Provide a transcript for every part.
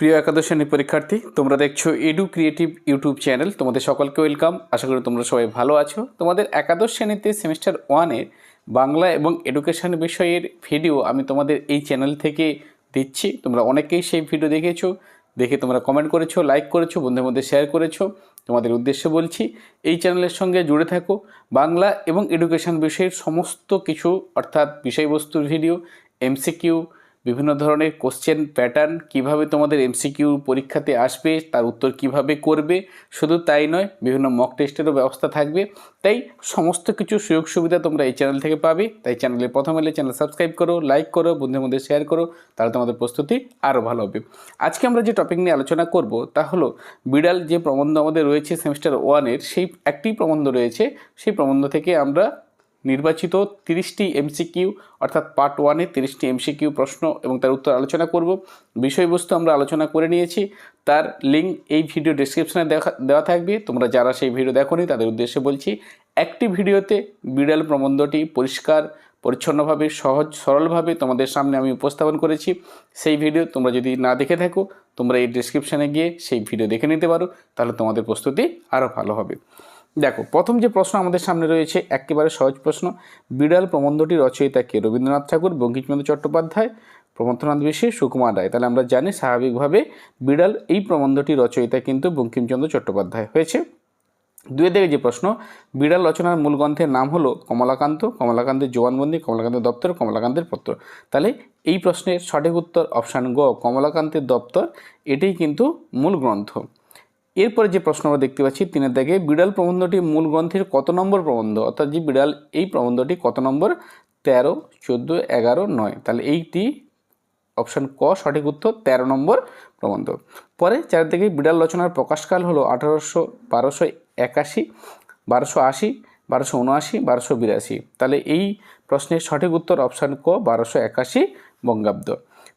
প্রিয় একাদশ শ্রেণির পরীক্ষার্থী, তোমরা দেখছ এডু ক্রিয়েটিভ ইউটিউব চ্যানেল তোমাদের সকলকে ওয়েলকাম আশা করি তোমরা সবাই ভালো আছো। তোমাদের একাদশ শ্রেণীতে সেমিস্টার ওয়ানের বাংলা এবং এডুকেশন বিষয়ের ভিডিও আমি তোমাদের এই চ্যানেল থেকে দিচ্ছি। তোমরা অনেকেই সেই ভিডিও দেখেছ। দেখে তোমরা কমেন্ট করেছ লাইক করেছ বন্ধুর মধ্যে শেয়ার করেছ। তোমাদের উদ্দেশ্যে বলছি, এই চ্যানেলের সঙ্গে জুড়ে থাকো। বাংলা এবং এডুকেশন বিষয়ের সমস্ত কিছু, অর্থাৎ বিষয়বস্তুর ভিডিও এমসিকিউ বিভিন্ন ধরনের কোশ্চেন প্যাটার্ন কীভাবে তোমাদের এমসিকিউ পরীক্ষাতে আসবে, তার উত্তর কীভাবে করবে, শুধু তাই নয়, বিভিন্ন মক টেস্টেরও ব্যবস্থা থাকবে। তাই সমস্ত কিছু সুযোগ সুবিধা তোমরা এই চ্যানেল থেকে পাবে। তাই চ্যানেলে প্রথম এলে চ্যানেল সাবস্ক্রাইব করো লাইক করো, বন্ধুদের মধ্যে শেয়ার করো, তাহলে তোমাদের প্রস্তুতি আরও ভালো হবে। আজকে আমরা যে টপিক নিয়ে আলোচনা করব, তা হলো বিড়াল যে প্রবন্ধ আমাদের রয়েছে সেমিস্টার ওয়ানের সেই একটি প্রবন্ধ রয়েছে। সেই প্রবন্ধ থেকে আমরা নির্বাচিত তিরিশটি এমসিকিউ, অর্থাৎ পার্ট ওয়ানে তিরিশটি এমসিকিউ প্রশ্ন এবং তার উত্তর আলোচনা করব। বিষয়বস্তু আমরা আলোচনা করে নিয়েছি। তার লিঙ্ক এই ভিডিও ডিসক্রিপশনে দেখা দেওয়া থাকবে। তোমরা যারা সেই ভিডিও দেখোনি, তাদের উদ্দেশ্যে বলছি, একটি ভিডিওতে বিড়াল প্রবন্ধটি পরিষ্কার, পরিচ্ছন্নভাবে, সহজ, সরলভাবে তোমাদের সামনে আমি উপস্থাপন করেছি। সেই ভিডিও তোমরা যদি না দেখে থাকো, তোমরা এই ডিসক্রিপশানে গিয়ে সেই ভিডিও দেখে নিতে পারো। তাহলে তোমাদের প্রস্তুতি আরও ভালো হবে। দেখো, প্রথম যে প্রশ্ন আমাদের সামনে রয়েছে, একেবারে সহজ প্রশ্ন। বিড়াল প্রবন্ধটি রচয়িতা কে? রবীন্দ্রনাথ ঠাকুর, বঙ্কিমচন্দ্র চট্টোপাধ্যায়, প্রমথনাথ বেশি, সুকুমার রায়। তাহলে আমরা জানি স্বাভাবিকভাবে বিড়াল এই প্রবন্ধটি রচয়িতা কিন্তু বঙ্কিমচন্দ্র চট্টোপাধ্যায় হয়েছে। দুয়ে দিকে যে প্রশ্ন, বিড়াল রচনার মূল গ্রন্থের নাম হলো কমলাকান্ত, কমলাকান্তের জোয়ানবন্দি, কমলাকান্তের দপ্তর, কমলাকান্তের পত্র। তাহলে এই প্রশ্নের সঠিক উত্তর অপশান গ, কমলাকান্তের দপ্তর। এটাই কিন্তু মূল গ্রন্থ। এরপরে যে প্রশ্ন আমরা দেখতে পাচ্ছি তিনের দাগে বিড়াল প্রবন্ধটি মূল গ্রন্থের কত নম্বর প্রবন্ধ? অর্থাৎ যে বিড়াল, এই প্রবন্ধটি কত নম্বর? তেরো, চোদ্দ, এগারো, নয়। তাহলে এইটি অপশান ক, সঠিক উত্তর, তেরো নম্বর প্রবন্ধ। পরে চার দিকে বিড়াল রচনার প্রকাশকাল হলো আঠারোশো বারোশো একাশি, বারোশো আশি, বারোশো উনআশি, বারোশো বিরাশি। তাহলে এই প্রশ্নের সঠিক উত্তর অপশান ক, বারোশো একাশি বঙ্গাব্দ।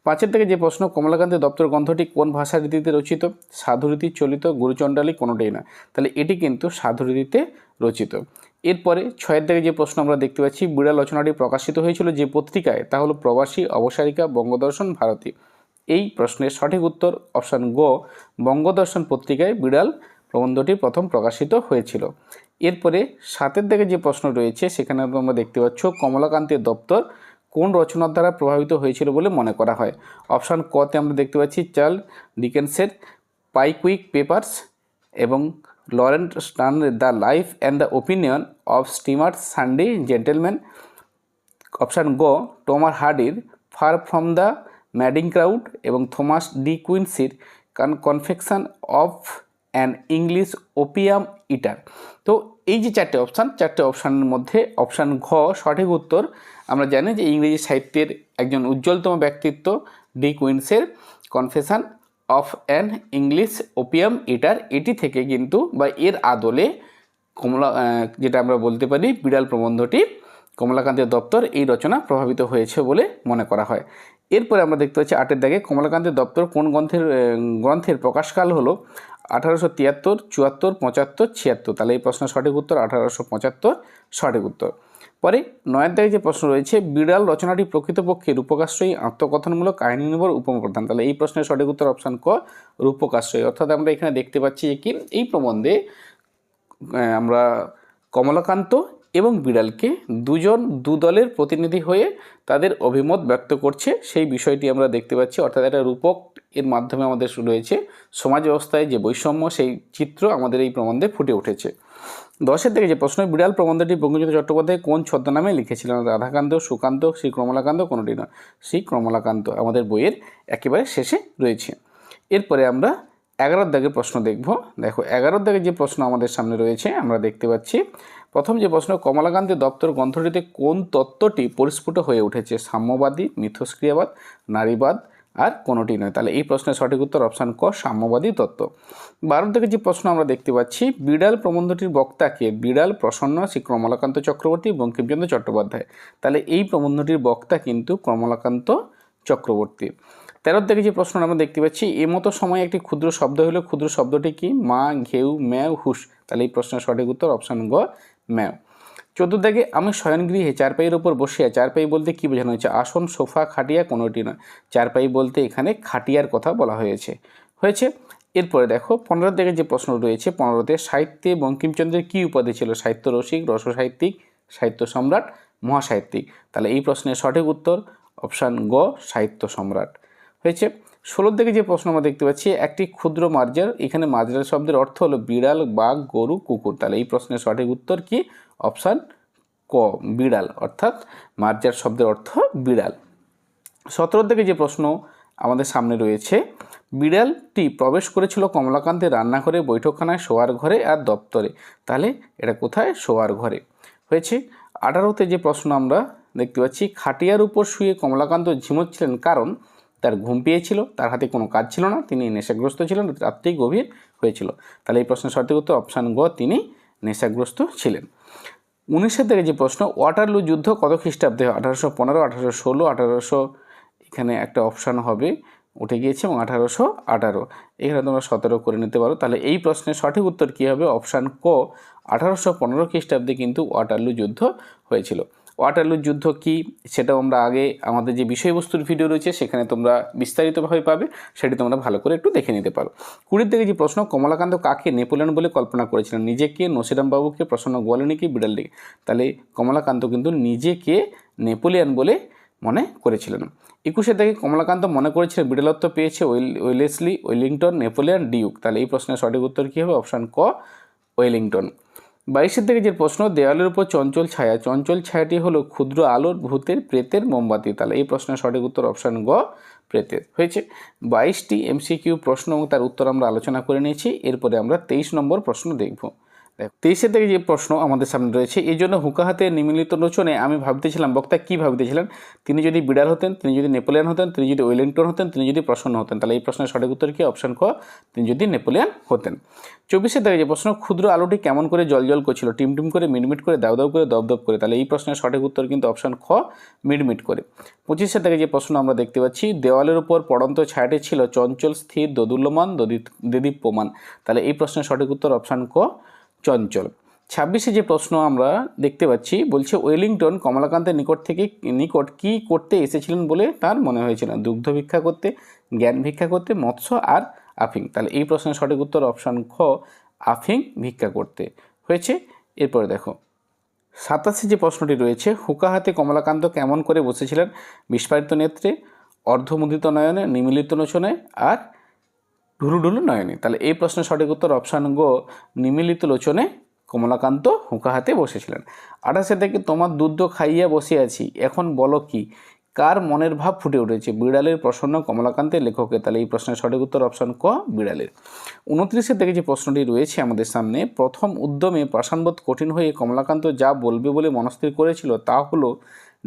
পাঁচের থেকে যে প্রশ্ন, কমলাকান্তের দপ্তর গ্রন্থটি কোন ভাষা রীতিতে রচিত? সাধুরীতি চলিত, গুরুচণ্ডালী কোনোটাই না। তাহলে এটি কিন্তু সাধুরীতিতে রচিত। এরপরে ছয়ের থেকে যে প্রশ্ন আমরা দেখতে পাচ্ছি, বিড়াল রচনাটি প্রকাশিত হয়েছিল যে পত্রিকায়, তা হলো প্রবাসী, অবসারিকা, বঙ্গদর্শন, ভারতী। এই প্রশ্নের সঠিক উত্তর অপশান গ, বঙ্গদর্শন পত্রিকায় বিড়াল প্রবন্ধটি প্রথম প্রকাশিত হয়েছিল। এরপরে সাতের দিকে যে প্রশ্ন রয়েছে, সেখানে আমরা দেখতে পাচ্ছ, কমলাকান্তের দপ্তর রচনার দ্বারা প্রভাবিত হয়েছিল বলে মনে করা হয়? অপশান কতে আমরা দেখতে পাচ্ছি চার্ল ডিকেন্সের পাইকুইক পেপার্স এবং Laurence Sterne the life and the opinion of steamer Shandy gentleman. Option গ, টমার হার্ডির far from the madding crowd এবং থমাস ডি কুইন্সির কান, confession of an English opium eater. তো এই যে চারটে অপশান, চারটে অপশানের মধ্যে অপশান ঘ সঠিক উত্তর আমরা জানি যে ইংরেজি সাহিত্যের একজন উজ্জ্বলতম ব্যক্তিত্ব De কুইন্সের confession of an English opium eater, এটি থেকে কিন্তু বা এর আদলে কমলা যেটা আমরা বলতে পারি বিড়াল প্রবন্ধটি কমলাকান্তের দপ্তর এই রচনা প্রভাবিত হয়েছে বলে মনে করা হয়। এরপরে আমরা দেখতে পাচ্ছি আটের দাগে কমলাকান্তের দপ্তর কোন গ্রন্থের গ্রন্থের প্রকাশকাল হলো আঠারোশো তিয়াত্তর, চুয়াত্তর, পঁচাত্তর, ছিয়াত্তর। তাহলে এই প্রশ্নের সঠিক উত্তর আঠারোশো পঁচাত্তর, সঠিক উত্তর। পরে নয়ের যে প্রশ্ন রয়েছে, বিড়াল রচনাটি প্রকৃতপক্ষে রূপকাশ্রয়ী, আত্মকথনমূলক কাহিনী নির্ভর উপপ্রধান তাহলে এই প্রশ্নের সঠিক উত্তর অপশান ক, রূপকাশ্রয়ী। অর্থাৎ আমরা এখানে দেখতে পাচ্ছি যে কি, এই প্রবন্ধে আমরা কমলাকান্ত এবং বিড়ালকে দুজন দু দলের প্রতিনিধি হয়ে তাদের অভিমত ব্যক্ত করছে। সেই বিষয়টি আমরা দেখতে পাচ্ছি। অর্থাৎ একটা রূপক এর মাধ্যমে আমাদের রয়েছে। সমাজ ব্যবস্থায় যে বৈষম্য, সেই চিত্র আমাদের এই প্রবন্ধে ফুটে উঠেছে। দশের থেকে যে প্রশ্ন বিড়াল প্রবন্ধটি বঙ্কিমচন্দ্র চট্টোপাধ্যায় কোন ছদ্মনামে লিখেছিলেন? রাধাকান্ত, সুকান্ত, শ্রী কমলাকান্ত কোনোটি নয়। শ্রী কমলাকান্ত আমাদের বইয়ের একেবারে শেষে রয়েছে। এরপরে আমরা এগারোর দাগের প্রশ্ন দেখব। দেখো, এগারোর দাগে যে প্রশ্ন আমাদের সামনে রয়েছে, আমরা দেখতে পাচ্ছি, প্রথম যে প্রশ্ন কমলাকান্তের দপ্তর গ্রন্থটিতে কোন তত্ত্বটি পরিস্ফুট হয়ে উঠেছে? সাম্যবাদী, মিথস্ক্রিয়াবাদ, নারীবাদ আর কোনোটি নয়। তাহলে এই প্রশ্নের সঠিক উত্তর অপশান ক, সাম্যবাদী তত্ত্ব। বারো থেকে যে প্রশ্ন আমরা দেখতে পাচ্ছি, বিড়াল প্রবন্ধটির বক্তাকে বিড়াল প্রসন্ন শ্রী কমলাকান্ত চক্রবর্তী বঙ্কিমচন্দ্র চট্টোপাধ্যায়। তাহলে এই প্রবন্ধটির বক্তা কিন্তু কমলাকান্ত চক্রবর্তী। তেরো থেকে যে প্রশ্ন আমরা দেখতে পাচ্ছি, এ মতো সময় একটি ক্ষুদ্র শব্দ হলো ক্ষুদ্র শব্দটি কি? মা, ঘেউ, ম্যাও হুস তাহলে এই প্রশ্নের সঠিক উত্তর অপশান গ, ম্যাও। চোদ্দ দাগে আমি শয়নগৃহে চারপাইয়ের ওপর বসিয়া চারপাই বলতে কী বোঝানো হয়েছে? আসন, সোফা, খাটিয়া কোনোটি নয়। চারপাই বলতে এখানে খাটিয়ার কথা বলা হয়েছে। হয়েছে? এরপরে দেখো, পনেরো দিকে যে প্রশ্ন রয়েছে, পনেরোতে সাহিত্যে বঙ্কিমচন্দ্রের কী উপাধি ছিল? সাহিত্য রসিক রসসাহিত্যিক সাহিত্য সম্রাট, মহাসাহিত্যিক। তাহলে এই প্রশ্নের সঠিক উত্তর অপশান গ, সাহিত্য সম্রাট। হয়েছে? ষোলোর দিকে যে প্রশ্ন আমরা দেখতে পাচ্ছি, একটি ক্ষুদ্র মার্জার, এখানে মার্জার শব্দের অর্থ হলো বিড়াল, বাঘ, গরু, কুকুর। তাহলে এই প্রশ্নের সঠিক উত্তর কি? অপশান ক, বিড়াল, অর্থাৎ মার্জার শব্দের অর্থ বিড়াল। সতেরো থেকে যে প্রশ্ন আমাদের সামনে রয়েছে, বিড়ালটি প্রবেশ করেছিল কমলাকান্তের রান্নাঘরে, বৈঠকখানায়, শোয়ার ঘরে আর দপ্তরে। তাহলে এটা কোথায়? শোয়ার ঘরে। হয়েছে, আঠারোতে যে প্রশ্ন আমরা দেখতে পাচ্ছি, খাটিয়ার উপর শুয়ে কমলাকান্ত ঝিমোচ্ছিলেন কারণ তার ঘুম পেয়েছিল, তার হাতে কোনো কাজ ছিল না, তিনি নেশাগ্রস্ত ছিলেন, রাত্রেই গভীর হয়েছিল। তাহলে এই প্রশ্নের সঠিক উত্তর অপশান গ, তিনি নেশাগ্রস্ত ছিলেন। উনিশের থেকে যে প্রশ্ন, ওয়াটারলু যুদ্ধ কত খ্রিস্টাব্দে? আঠারোশো পনেরো, আঠারোশো ষোলো, আঠারোশো এখানে একটা অপশান হবে, উঠে গিয়েছে এবং আঠারোশো আঠারো। এখানে তোমরা সতেরো করে নিতে পারো। তাহলে এই প্রশ্নের সঠিক উত্তর কী হবে? অপশান ক, আঠারোশো পনেরো খ্রিস্টাব্দে কিন্তু ওয়াটারলু যুদ্ধ হয়েছিল। ওয়াটারলু যুদ্ধ কি, সেটাও আমরা আগে আমাদের যে বিষয়বস্তুর ভিডিও রয়েছে, সেখানে তোমরা বিস্তারিতভাবে পাবে, সেটি তোমরা ভালো করে একটু দেখে নিতে পারো। কুড়ির থেকে যে প্রশ্ন, কমলাকান্ত কাকে নেপোলিয়ন বলে কল্পনা করেছিলেন? নিজেকে নসিরাম বাবুকে প্রসন্ন গোয়ালিনী কি বিড়ালটিকে। তাহলে কমলাকান্ত কিন্তু নিজেকে নেপোলিয়ন বলে মনে করেছিলেন। একুশে থেকে কমলাকান্ত মনে করেছিলেন বিড়ালত্ব পেয়েছে well, Wellesley Wellington Napoleon duke. তাহলে এই প্রশ্নের সঠিক উত্তর কী হবে? অপশান ক, ওয়েলিংটন। বাইশের থেকে যে প্রশ্ন দেওয়ালের উপর চঞ্চল ছায়া। চঞ্চল ছায়াটি হলো ক্ষুদ্র আলোর ভূতের প্রেতের মোমবাতি। তাহলে এই প্রশ্নের সঠিক উত্তর অপশান গ, প্রেতের। হয়েছে? বাইশটি এমসিকিউ প্রশ্ন এবং তার উত্তর আমরা আলোচনা করে নিয়েছি। এরপরে আমরা তেইশ নম্বর প্রশ্ন দেখব। দেখো, তেইশের থেকে যে প্রশ্ন আমাদের সামনে রয়েছে, এই জন্য হুকা হাতে নিমিলিত লোচনে আমি ভাবতেছিলাম, বক্তা কী ভাবতেছিলেন? তিনি যদি বিড়াল হতেন, তিনি যদি নেপোলিয়ান হতেন, তিনি যদি ওয়েলিংটন হতেন, তিনি যদি প্রসন্ন হতেন, তাহলে এই প্রশ্নের সঠিক উত্তর কি? অপশন ক, তিনি যদি নেপোলিয়ান হতেন। চব্বিশের থেকে যে প্রশ্ন, ক্ষুদ্র আলোটি কেমন করে জল জল করছিল? টিমটিম করে, মিটমিট করে দাউ দাউ করে দপ দপ করে, তাহলে এই প্রশ্নের সঠিক উত্তর কিন্তু অপশন খ, মিটমিট করে। পঁচিশের থেকে যে প্রশ্ন আমরা দেখতে পাচ্ছি, দেওয়ালের উপর পড়ন্ত ছায়াটি ছিল চঞ্চল, স্থির, দোদুল্যমান দদীপ্যমান। তাহলে এই প্রশ্নের সঠিক উত্তর অপশান ক চঞ্চল। ছাব্বিশে যে প্রশ্ন আমরা দেখতে পাচ্ছি, বলছে ওয়েলিংটন কমলাকান্তের নিকট থেকে নিকট কি করতে এসেছিলেন বলে তার মনে হয়েছিল দুগ্ধ ভিক্ষা করতে, জ্ঞান ভিক্ষা করতে, মৎস্য আর আফিং। তাহলে এই প্রশ্নের সঠিক উত্তর অপশান খ, আফিং ভিক্ষা করতে। হয়েছে? এরপরে দেখো। সাতাশে যে প্রশ্নটি রয়েছে, হুকা হাতে কমলাকান্ত কেমন করে বসেছিলেন? বিস্ফারিত নেত্রে অর্ধমুদিত নয়নে, নিমিলিত লোচনে আর ঢুলুঢুলু নয়নে। তাহলে এই প্রশ্নের সঠিক উত্তর অপশান গো, নিমিলিত লোচনে কমলাকান্ত হুঁকা হাতে বসেছিলেন। আঠাশে থেকে তোমার দুধ খাইয়া বসে আছি এখন বলো কি? কার মনের ভাব ফুটে উঠেছে? বিড়ালের প্রসন্ন কমলাকান্তের লেখকের তাহলে এই প্রশ্নের সঠিক উত্তর অপশান ক, বিড়ালের। উনত্রিশের থেকে যে প্রশ্নটি রয়েছে আমাদের সামনে, প্রথম উদ্যমে প্রাসানবোধ কঠিন হয়ে কমলাকান্ত যা বলবে বলে মনস্থির করেছিল তা হলো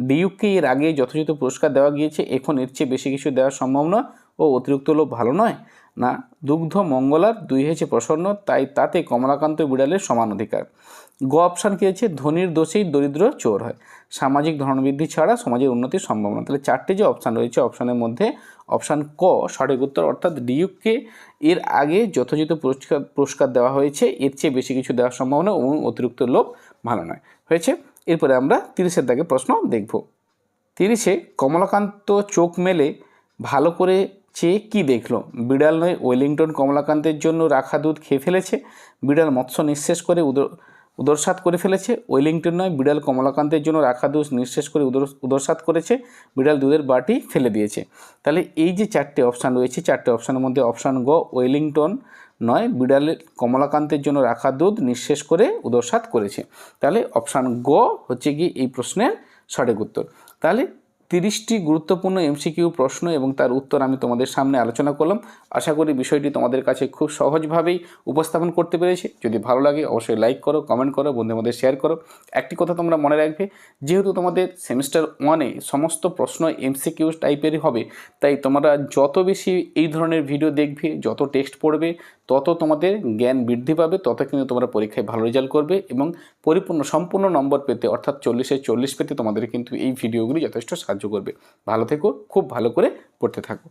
ডিউকে এর আগে যথাযথ পুরস্কার দেওয়া গিয়েছে, এখন এর চেয়ে বেশি কিছু দেওয়া সম্ভব নয় ও অতিরিক্ত লোভ ভালো নয়। না? দুগ্ধ মঙ্গলার দুই হয়েছে প্রসন্ন, তাই তাতে কমলাকান্ত বিড়ালের সমান অধিকার। গ অপশান কী আছে? ধনির দোষেই দরিদ্র চোর হয়। সামাজিক ধনবৃদ্ধি ছাড়া সমাজের উন্নতির সম্ভাবনা তাহলে চারটে যে অপশান রয়েছে অপশানের মধ্যে অপশান ক, সঠিক উত্তর অর্থাৎ ডিউককে এর আগে যথাযথ পুরস্কার পুরস্কার দেওয়া হয়েছে। এর চেয়ে বেশি কিছু দেওয়ার সম্ভাবনা এবং অতিরিক্ত লোভ ভালো নয়। হয়েছে? এরপরে আমরা তিরিশের দাগে প্রশ্ন দেখব। তিরিশে কমলাকান্ত চোখ মেলে ভালো করে চেয়ে কী দেখল? বিড়াল নয়, ওয়েলিংটন কমলাকান্তের জন্য রাখা দুধ খেয়ে ফেলেছে। বিড়াল মৎস্য নিঃশেষ করে উদর উদরসাত করে ফেলেছে। ওয়েলিংটন নয়, বিড়াল কমলাকান্তের জন্য রাখা দুধ নিঃশেষ করে উদর উদরসাত করেছে। বিড়াল দুধের বাটি ফেলে দিয়েছে। তাহলে এই যে চারটে অপশান রয়েছে, চারটে অপশানের মধ্যে অপশান গ, ওয়েলিংটন নয় বিড়ালের কমলাকান্তের জন্য রাখা দুধ নিঃশেষ করে উদরসাত করেছে। তাহলে অপশান গ হচ্ছে কি এই প্রশ্নের সঠিক উত্তর। তাহলে তিরিশটি গুরুত্বপূর্ণ এমসিকিউ প্রশ্ন এবং তার উত্তর আমি তোমাদের সামনে আলোচনা করলাম। আশা করি বিষয়টি তোমাদের কাছে খুব সহজভাবেই উপস্থাপন করতে পেরেছি। যদি ভালো লাগে, অবশ্যই লাইক করো কমেন্ট করো, বন্ধুদের মধ্যে শেয়ার করো। একটি কথা তোমরা মনে রাখবে, যেহেতু তোমাদের সেমিস্টার ওয়ানে সমস্ত প্রশ্ন এমসিকিউ টাইপেরই হবে, তাই তোমরা যত বেশি এই ধরনের ভিডিও দেখবে, যত টেক্সট পড়বে তত তোমাদের জ্ঞান বৃদ্ধি পাবে, তত কিন্তু তোমরা পরীক্ষায় ভালো রেজাল্ট করবে এবং পরিপূর্ণ, সম্পূর্ণ নম্বর পেতে, অর্থাৎ চল্লিশে চল্লিশ পেতে তোমাদের কিন্তু এই ভিডিওগুলি যথেষ্ট সাহায্য করবে। ভালো থেকো, খুব ভালো করে পড়তে থাকো।